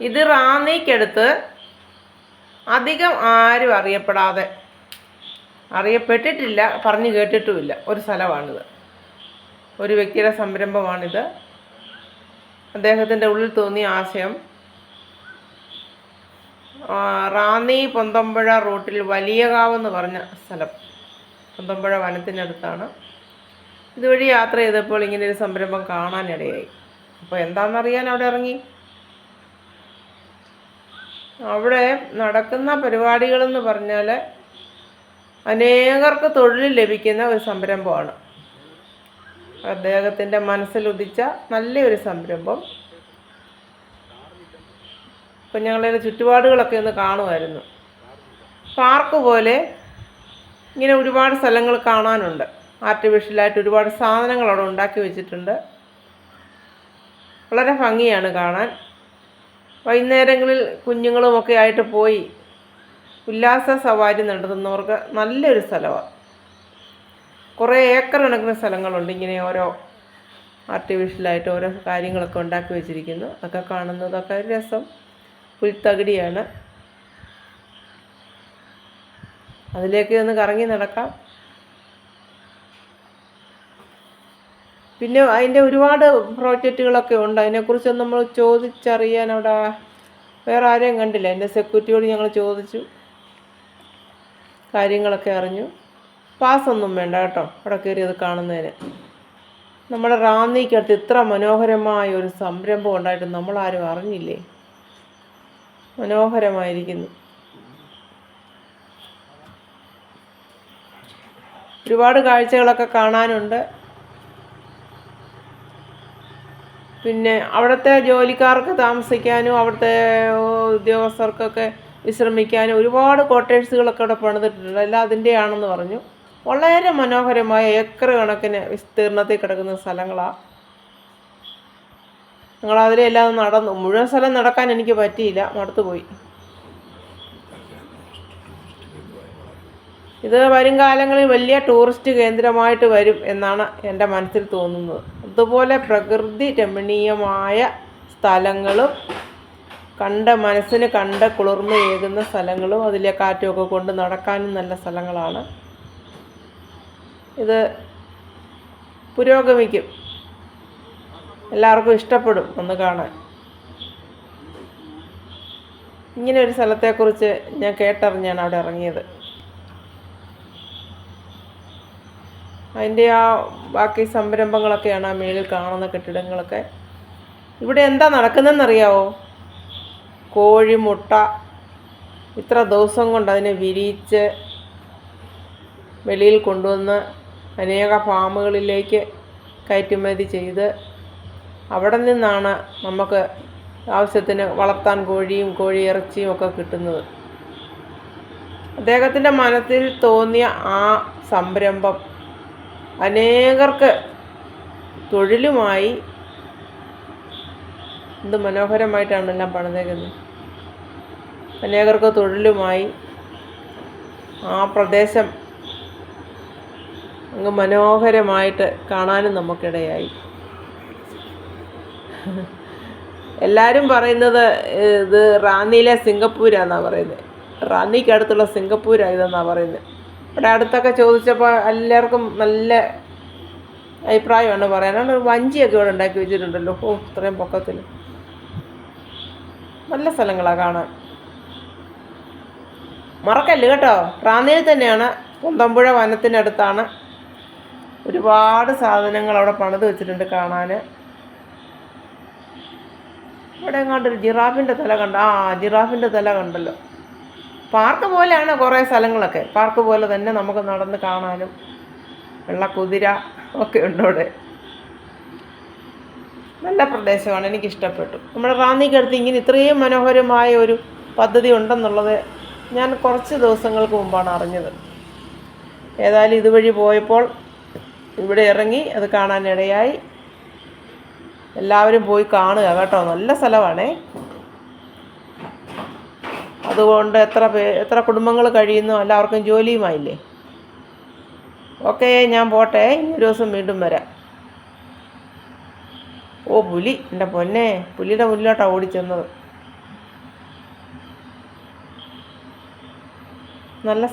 ഇത് റാന്നിക്കടുത്ത് അധികം ആരും അറിയപ്പെടാതെ അറിയപ്പെട്ടിട്ടില്ല പറഞ്ഞു കേട്ടിട്ടുമില്ല. ഒരു സ്ഥലമാണിത്. ഒരു വ്യക്തിയുടെ സംരംഭമാണിത്. അദ്ദേഹത്തിന്റെ ഉള്ളിൽ തോന്നിയ ആശയം റാന്നി പൊന്തമ്പുഴ റൂട്ടിൽ വലിയകാവ് എന്ന് പറഞ്ഞ സ്ഥലം. പൊന്തമ്പുഴ വനത്തിനടുത്താണ്. ഇതുവഴി യാത്ര ചെയ്തപ്പോൾ ഇങ്ങനെ ഒരു സംരംഭം കാണാനിടയായി. അപ്പോൾ എന്താണെന്നറിയാൻ അവിടെ ഇറങ്ങി? അവിടെ നടക്കുന്ന പരിപാടികളെന്ന് പറഞ്ഞാൽ അനേകർക്ക് തൊഴിൽ ലഭിക്കുന്ന ഒരു സംരംഭമാണ്. അദ്ദേഹത്തിന്റെ മനസ്സിലുദിച്ച നല്ലൊരു സംരംഭം. ഇപ്പം ഞങ്ങളുടെ ചുറ്റുപാടുകളൊക്കെ ഒന്ന് കാണുമായിരുന്നു. പാർക്ക് പോലെ ഇങ്ങനെ ഒരുപാട് സ്ഥലങ്ങൾ കാണാനുണ്ട്. ആർട്ടിഫിഷ്യലായിട്ട് ഒരുപാട് സാധനങ്ങൾ അവിടെ ഉണ്ടാക്കി വെച്ചിട്ടുണ്ട്. വളരെ ഭംഗിയാണ് കാണാൻ. വൈകുന്നേരങ്ങളിൽ കുഞ്ഞുങ്ങളുമൊക്കെ ആയിട്ട് പോയി ഉല്ലാസ സവാരി നടത്തുന്നവർക്ക് നല്ലൊരു സ്ഥലമാണ് കുറേ ഏക്കർ കണക്കിന് സ്ഥലങ്ങളുണ്ട്. ഇങ്ങനെ ഓരോ ആർട്ടിഫിഷ്യലായിട്ട് ഓരോ കാര്യങ്ങളൊക്കെ ഉണ്ടാക്കി വെച്ചിരിക്കുന്നു. അതൊക്കെ കാണുന്നതൊക്കെ ഒരു രസം. പുൽത്തകിടിയാണ്. അതിലേക്ക് ഒന്ന് കറങ്ങി നടക്കാം. പിന്നെ അതിന്റെ ഒരുപാട് പ്രോജക്റ്റുകളൊക്കെ ഉണ്ട്. അതിനെക്കുറിച്ച് നമ്മൾ ചോദിച്ചറിയാൻ അവിടെ വേറെ ആരെയും കണ്ടില്ല. എന്റെ സെക്യൂരിറ്റിയോട് ഞങ്ങൾ ചോദിച്ചു. കാര്യങ്ങളൊക്കെ അറിഞ്ഞു. പാസ്സൊന്നും വേണ്ട കേട്ടോ. അവിടെ കയറി അത് കാണുന്നതിന്. നമ്മുടെ റാന്നിക്കടുത്ത് ഇത്ര മനോഹരമായ ഒരു സംരംഭം ഉണ്ടായിട്ട് നമ്മളാരും അറിഞ്ഞില്ലേ? മനോഹരമായിരിക്കുന്നു. ഒരുപാട് കാഴ്ചകളൊക്കെ കാണാനുണ്ട്. പിന്നെ അവിടുത്തെ ജോലിക്കാർക്ക് താമസിക്കാനും അവിടുത്തെ ഉദ്യോഗസ്ഥർക്കൊക്കെ വിശ്രമിക്കാനും ഒരുപാട് ക്വാർട്ടേഴ്സുകളൊക്കെ അവിടെ പണിതിട്ടുണ്ട്. എല്ലാം അതിന്റെയാണെന്ന് പറഞ്ഞു. വളരെ മനോഹരമായ ഏക്കർ കണക്കിന് വിസ്തീർണത്തിൽ കിടക്കുന്ന സ്ഥലങ്ങളാണ് ഞങ്ങൾ അതിലെല്ലാം നടന്നു. മുഴുവൻ സ്ഥലം നടക്കാൻ എനിക്ക് പറ്റിയില്ല. മടുത്തു പോയി ഇത് വരും കാലങ്ങളിൽ വലിയ ടൂറിസ്റ്റ് കേന്ദ്രമായിട്ട് വരും എന്നാണ് എന്റെ മനസ്സിൽ തോന്നുന്നത്. അതുപോലെ പ്രകൃതി രമണീയമായ സ്ഥലങ്ങളും കണ്ട മനസ്സിന് കണ്ട കുളിർമയേകുന്ന സ്ഥലങ്ങളും അതിലെ കാറ്റുമൊക്കെ കൊണ്ട് നടക്കാനും നല്ല സ്ഥലങ്ങളാണ്. ഇത് പുരോഗമിക്കും. എല്ലാവർക്കും ഇഷ്ടപ്പെടും ഒന്ന് കാണാൻ. ഇങ്ങനെ ഒരു സ്ഥലത്തെക്കുറിച്ച് ഞാൻ കേട്ടറിഞ്ഞാണ് അവിടെ ഇറങ്ങിയത്. അതിന്റെ ആ ബാക്കി സംരംഭങ്ങളൊക്കെയാണ് ആ മേളിൽ കാണുന്ന കെട്ടിടങ്ങളൊക്കെ. ഇവിടെ എന്താ നടക്കുന്നതെന്നറിയാവോ? കോഴിമുട്ട ഇത്ര ദിവസം കൊണ്ട് അതിനെ വിരിയിച്ച് വെളിയിൽ കൊണ്ടുവന്ന് അനേക ഫാമുകളിലേക്ക് കയറ്റുമതി ചെയ്ത് അവിടെ നിന്നാണ് നമുക്ക് ആവശ്യത്തിന് വളർത്താൻ കോഴിയും കോഴി ഇറച്ചിയും ഒക്കെ കിട്ടുന്നത്. അദ്ദേഹത്തിന്റെ മനസ്സിൽ തോന്നിയ ആ സംരംഭം അനേകർക്ക് തൊഴിലുമായി എന്ത് മനോഹരമായിട്ടാണ് എല്ലാം പണിതേക്കുന്നത് അനേകർക്ക് തൊഴിലുമായി ആ പ്രദേശം അങ്ങ് മനോഹരമായിട്ട് കാണാനും നമുക്കിടയായി. എല്ലാവരും പറയുന്നത് ഇത് റാന്നിയിലെ സിംഗപ്പൂരാന്നാണ് പറയുന്നത്. റാന്നിക്കടുത്തുള്ള സിംഗപ്പൂരാണ് ഇതെന്നാണ് പറയുന്നത്. ഇവിടെ അടുത്തൊക്കെ ചോദിച്ചപ്പോൾ എല്ലാവർക്കും നല്ല അഭിപ്രായമാണ് പറയാനാണ് ഒരു വഞ്ചിയൊക്കെ ഇവിടെ ഉണ്ടാക്കി വെച്ചിട്ടുണ്ടല്ലോ. ഓ ഇത്രയും പൊക്കത്തിൽ. നല്ല സ്ഥലങ്ങളാണ് കാണാൻ. മറക്കല്ല് കേട്ടോ. റാന്നിയിൽ തന്നെയാണ്. കുന്തമ്പുഴ വനത്തിനടുത്താണ്. ഒരുപാട് സാധനങ്ങൾ അവിടെ പണിത് വെച്ചിട്ടുണ്ട് കാണാൻ ഇവിടെ എങ്ങാണ്ടൊരു ജിറാഫിന്റെ തല കണ്ട ആ ജിറാഫിന്റെ തല കണ്ടല്ലോ. പാർക്ക് പോലെയാണ് കുറേ സ്ഥലങ്ങളൊക്കെ. പാർക്ക് പോലെ തന്നെ നമുക്ക് നടന്ന് കാണാനും വെള്ളക്കുതിര ഒക്കെ ഉണ്ട് നല്ല പ്രദേശമാണ് എനിക്കിഷ്ടപ്പെട്ടു. നമ്മുടെ റാന്നിക്കടുത്ത് ഇങ്ങനെ ഇത്രയും മനോഹരമായ ഒരു പദ്ധതി ഉണ്ടെന്നുള്ളത് ഞാൻ കുറച്ച് ദിവസങ്ങൾക്ക് മുമ്പാണ് അറിഞ്ഞത്. ഏതായാലും ഇതുവഴി പോയപ്പോൾ ഇവിടെ ഇറങ്ങി അത് കാണാനിടയായി. എല്ലാവരും പോയി കാണുക കേട്ടോ. നല്ല സ്ഥലമാണേ. അതുകൊണ്ട് എത്ര പേ എത്ര കുടുംബങ്ങൾ കഴിയുന്നു എല്ലാവർക്കും ജോലിയുമായില്ലേ? ഓക്കെ ഞാൻ പോട്ടെ ഇനി ഒരു ദിവസം വീണ്ടും വരാം. ഓ പുലി എന്റെ പൊന്നെ പുലിയുടെ മുന്നിലോട്ടാണ് ഓടിച്ചെന്നത്. നല്ല